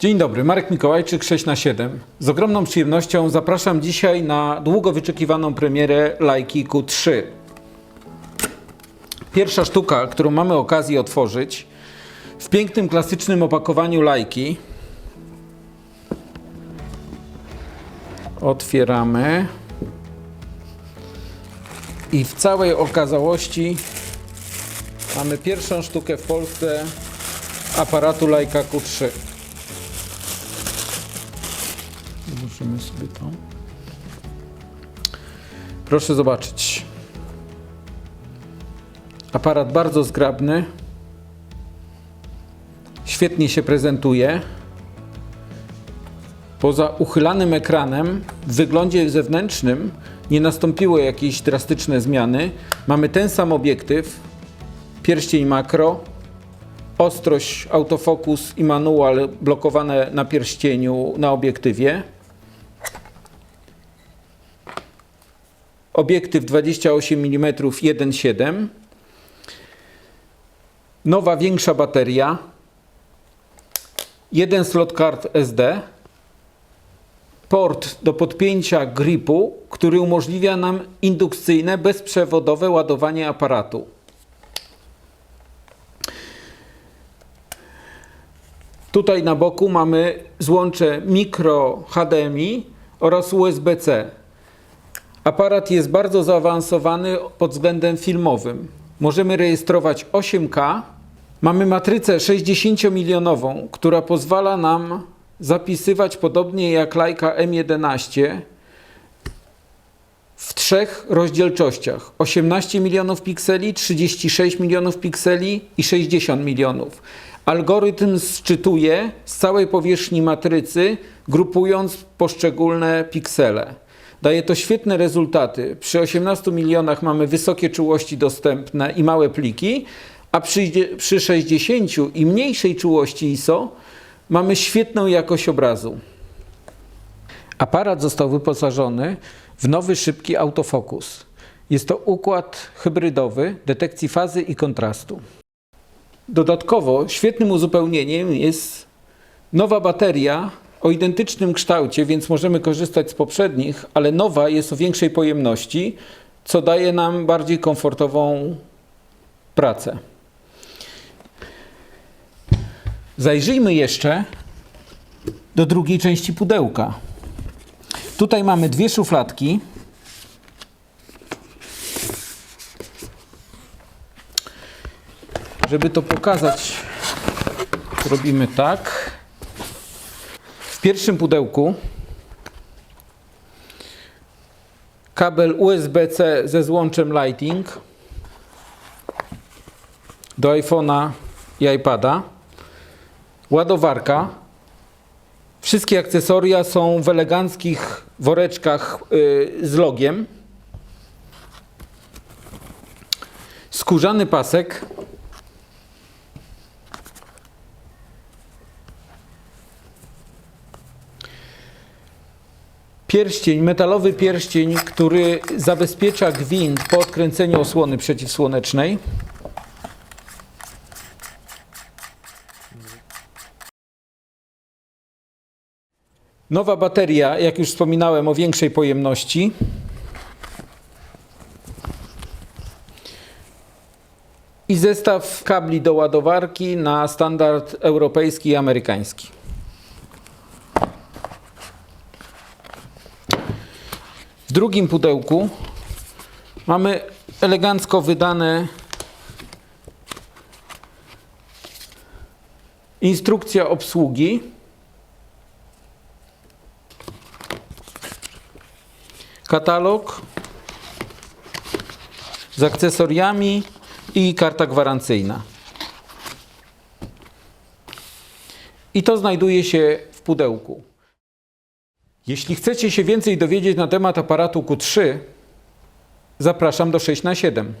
Dzień dobry, Marek Mikołajczyk 6 na 7 Z ogromną przyjemnością zapraszam dzisiaj na długo wyczekiwaną premierę Lajki Q3. Pierwsza sztuka, którą mamy okazję otworzyć w pięknym, klasycznym opakowaniu Lajki. Otwieramy. I w całej okazałości mamy pierwszą sztukę w Polsce aparatu Leica Q3. Włożymy sobie to. Proszę zobaczyć. Aparat bardzo zgrabny. Świetnie się prezentuje. Poza uchylanym ekranem w wyglądzie zewnętrznym nie nastąpiły jakieś drastyczne zmiany. Mamy ten sam obiektyw, pierścień makro, ostrość, autofokus i manual blokowane na pierścieniu na obiektywie. Obiektyw 28 mm 1.7. Nowa, większa bateria. Jeden slot kart SD. Port do podpięcia gripu, który umożliwia nam indukcyjne, bezprzewodowe ładowanie aparatu. Tutaj na boku mamy złącze mikro HDMI oraz USB-C. Aparat jest bardzo zaawansowany pod względem filmowym. Możemy rejestrować 8K. Mamy matrycę 60-milionową, która pozwala nam zapisywać podobnie jak Leica M11 w trzech rozdzielczościach: 18 milionów pikseli, 36 milionów pikseli i 60 milionów. Algorytm sczytuje z całej powierzchni matrycy, grupując poszczególne piksele. Daje to świetne rezultaty. Przy 18 milionach mamy wysokie czułości dostępne i małe pliki, a przy, przy 60 i mniejszej czułości ISO mamy świetną jakość obrazu. Aparat został wyposażony w nowy szybki autofokus. Jest to układ hybrydowy detekcji fazy i kontrastu. Dodatkowo świetnym uzupełnieniem jest nowa bateria o identycznym kształcie, więc możemy korzystać z poprzednich, ale nowa jest o większej pojemności, co daje nam bardziej komfortową pracę. Zajrzyjmy jeszcze do drugiej części pudełka. Tutaj mamy dwie szufladki. Żeby to pokazać, robimy tak. W pierwszym pudełku kabel USB-C ze złączem Lighting do iPhone'a i iPada. Ładowarka. Wszystkie akcesoria są w eleganckich woreczkach yy, z logiem. Skórzany pasek. Pierścień, metalowy pierścień, który zabezpiecza gwint po odkręceniu osłony przeciwsłonecznej. Nowa bateria, jak już wspominałem, o większej pojemności. I zestaw kabli do ładowarki na standard europejski i amerykański. W drugim pudełku mamy elegancko wydane instrukcja obsługi. Katalog z akcesoriami i karta gwarancyjna. I to znajduje się w pudełku. Jeśli chcecie się więcej dowiedzieć na temat aparatu Q3, zapraszam do 6 na 7